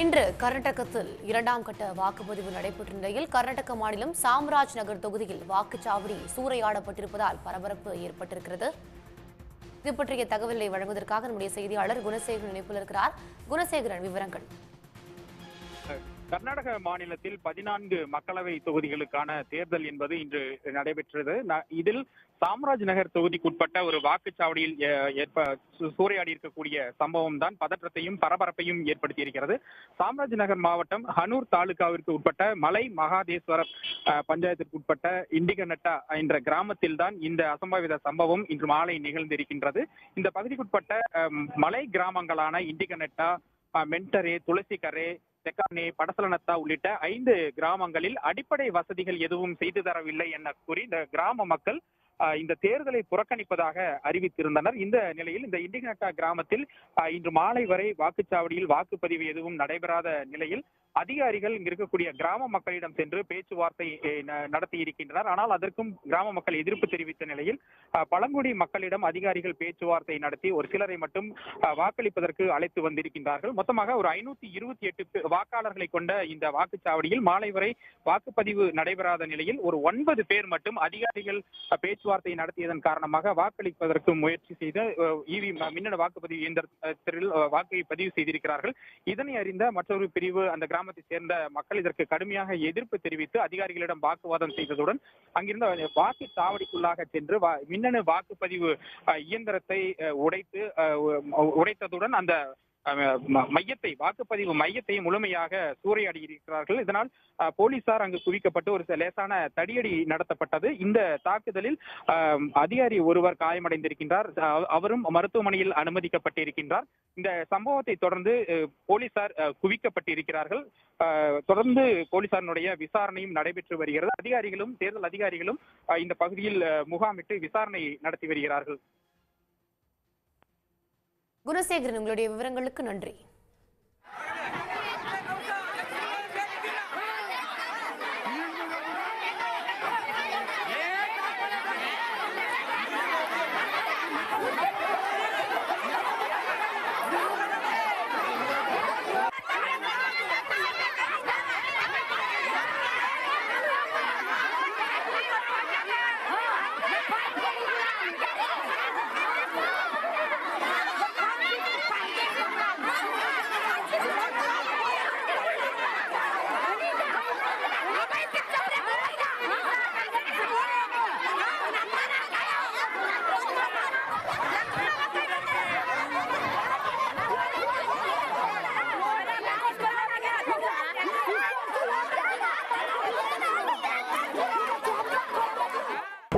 இன்று கர்நாடகத்தில் இரண்டாம் கட்ட வாக்குப்பதிவு நடைபெற்ற நிலையில் கர்நாடக மாநிலம் சாம்ராஜ் நகர் தொகுதியில் வாக்குச்சாவடி சூறையாடப்பட்டிருப்பதால் பரபரப்பு ஏற்பட்டிருக்கிறது. இது பற்றிய தகவலை வழங்குவதற்காக நம்முடைய செய்தியாளர் குணசேகரன் இணைப்பில் இருக்கிறார். குணசேகரன் விவரங்கள். கர்நாடக மாநிலத்தில் பதினான்கு மக்களவை தொகுதிகளுக்கான தேர்தல் என்பது இன்று நடைபெற்றது. இதில் சாம்ராஜ் நகர் தொகுதிக்குட்பட்ட ஒரு வாக்குச்சாவடியில் ஏற்ப சு- சூறையாடி இருக்கக்கூடிய சம்பவம் தான் பதற்றத்தையும் பரபரப்பையும் ஏற்படுத்தியிருக்கிறது. சாம்ராஜ் நகர் மாவட்டம் ஹனூர் தாலுகாவிற்கு உட்பட்ட மலை மகாதேஸ்வரம் அஹ், பஞ்சாயத்திற்கு உட்பட்ட இண்டிகநட்டா என்ற கிராமத்தில் தான் இந்த அசம்பாவித சம்பவம் இன்று மாலை நிகழ்ந்திருக்கின்றது. இந்த பகுதிக்குட்பட்ட மலை கிராமங்களான இண்டிகநட்டா மென்டரே துளசிக்கரே தெக்கானே படசலனத்தா உள்ளிட்ட ஐந்து கிராமங்களில் அடிப்படை வசதிகள் எதுவும் செய்து தரவில்லை என கூறி இந்த கிராம மக்கள் இந்த தேர்தலை புறக்கணிப்பதாக அறிவித்திருந்தனர். இந்த நிலையில் இந்த இண்டிகனட்டா கிராமத்தில் இன்று மாலை வரை வாக்குச்சாவடியில் வாக்குப்பதிவு எதுவும் நடைபெறாத நிலையில் அதிகாரிகள் இங்க இருக்கக்கூடிய கிராம மக்களிடம் சென்று பேச்சுவார்த்தை ந- நடத்தி இருக்கின்றனர் ஆனால் அதற்கும் கிராம மக்கள் எதிர்ப்பு தெரிவித்த நிலையில் பழங்குடி மக்களிடம் அதிகாரிகள் பேச்சுவார்த்தை நடத்தி ஒரு சிலரை மட்டும் வாக்களிப்பதற்கு அழைத்து வந்திருக்கின்றார்கள். மொத்தமாக ஒரு ஐநூத்தி இருபத்தி எட்டு வாக்காளர்களை கொண்ட இந்த வாக்குச்சாவடியில் மாலை வரை வாக்குப்பதிவு நடைபெறாத நிலையில் ஒரு ஒன்பது பேர் மட்டும் அதிகாரிகள் பேச்சுவார்த்தை நடத்தியதன் காரணமாக வாக்களிப்பதற்கு முயற்சி செய்த இவி மின்னணு வாக்குப்பதிவு இயந்திரத்தில் வாக்கை பதிவு செய்திருக்கிறார்கள். இதனை அறிந்த மற்றொரு பிரிவு அந்த கிராமத்தை சேர்ந்த மக்கள் இதற்கு கடுமையாக எதிர்ப்பு தெரிவித்து அதிகாரிகளிடம் வாக்குவாதம் செய்ததுடன் அங்கிருந்த வாக்கு சாவடிக்குள்ளாக சென்று வா- மின்னணு வாக்குப்பதிவு இயந்திரத்தை உடைத்து அஹ், உடைத்ததுடன் அந்த மையத்தை வாக்குப்பதிவு மையத்தை முழுமையாக சூறையாடி இருக்கிறார்கள் இதனால் போலீசார் அங்கு குவிக்கப்பட்டு ஒரு லேசான தடியடி நடத்தப்பட்டது. இந்த தாக்குதலில் அதிகாரி ஒருவர் காயமடைந்திருக்கின்றார். அவரும் மருத்துவமனையில் அனுமதிக்கப்பட்டிருக்கின்றார். இந்த சம்பவத்தை தொடர்ந்து போலீசார் அஹ், குவிக்கப்பட்டிருக்கிறார்கள். தொடர்ந்து போலீசாரினுடைய விசாரணையும் நடைபெற்று வருகிறது. அதிகாரிகளும் தேர்தல் அதிகாரிகளும் இந்த பகுதியில் முகாமிட்டு விசாரணை நடத்தி வருகிறார்கள். குணசேகரன் உங்களுடைய விவரங்களுக்கு நன்றி.